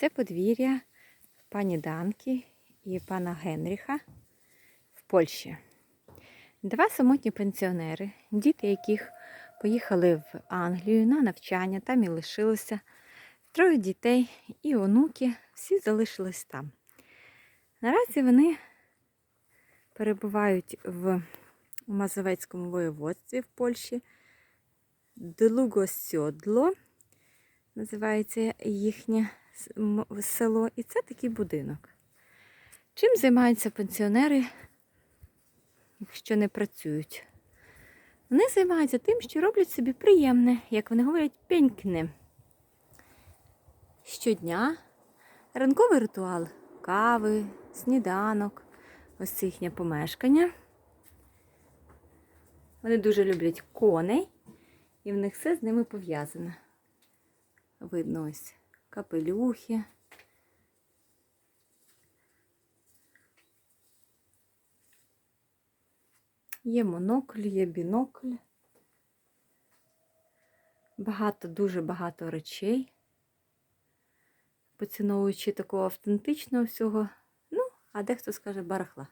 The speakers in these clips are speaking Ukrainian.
Це подвір'я пані Данки і пана Генріха в Польщі. Два самотні пенсіонери, діти яких поїхали в Англію на навчання, там і лишилися. Троє дітей і онуки, всі залишились там. Наразі вони перебувають в Мазовецькому воєводстві в Польщі. Длугосьодло називається їхнє село, і це такий будинок. Чим займаються пенсіонери, якщо не працюють? Вони займаються тим, що роблять собі приємне, як вони говорять, пенькне. Щодня ранковий ритуал кави, сніданок, ось це їхнє помешкання. Вони дуже люблять коней, і в них все з ними пов'язане. Видно ось капелюхи. Є монокль, є бінокль. Багато, дуже багато речей, поціновуючи такого автентичного всього. Ну, а дехто скаже барахла.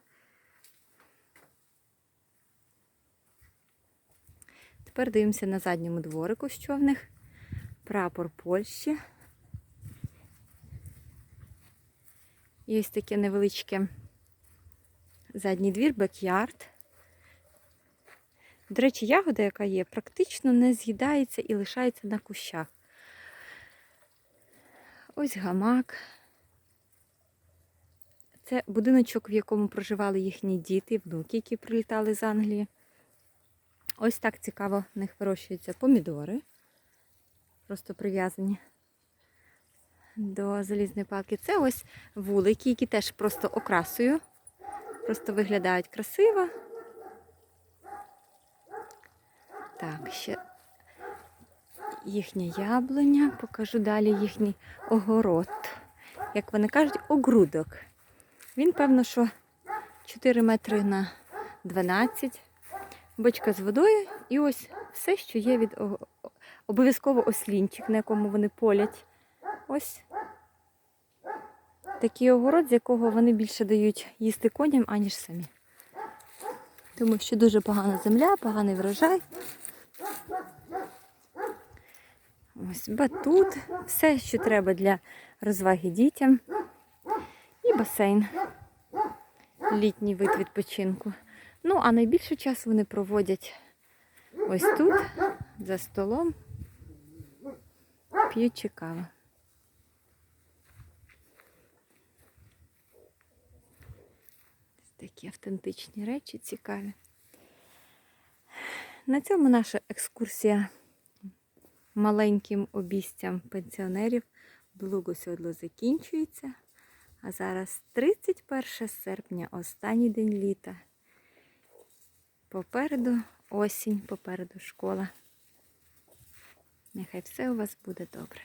Тепер дивимося на задньому дворику, що в них. Прапор Польщі. І ось таке невеличке задній двір, бекярд. До речі, ягода, яка є, практично не з'їдається і лишається на кущах. Ось гамак. Це будиночок, в якому проживали їхні діти, внуки, які прилітали з Англії. Ось так цікаво в них вирощуються помідори. Просто прив'язані до залізної палки. Це ось вулики, які теж просто окрасою. Просто виглядають красиво. Так, ще їхнє яблуня. Покажу далі їхній огород. Як вони кажуть, огрудок. Він, певно, що 4 метри на 12. Бочка з водою і ось все, що є від обов'язково ослінчик, на якому вони полять. Ось такий огород, з якого вони більше дають їсти коням, аніж самі. Тому що дуже погана земля, поганий врожай. Ось батут, все, що треба для розваги дітям. І басейн. Літній вид відпочинку. Ну, а найбільше часу вони проводять ось тут, за столом, п'ючи каву. Ось Такі автентичні речі цікаві. На цьому наша екскурсія маленьким обійстям пенсіонерів Блугосьодло закінчується. А зараз 31 серпня, останній день літа. Попереду осінь, попереду школа. Нехай все у вас буде добре.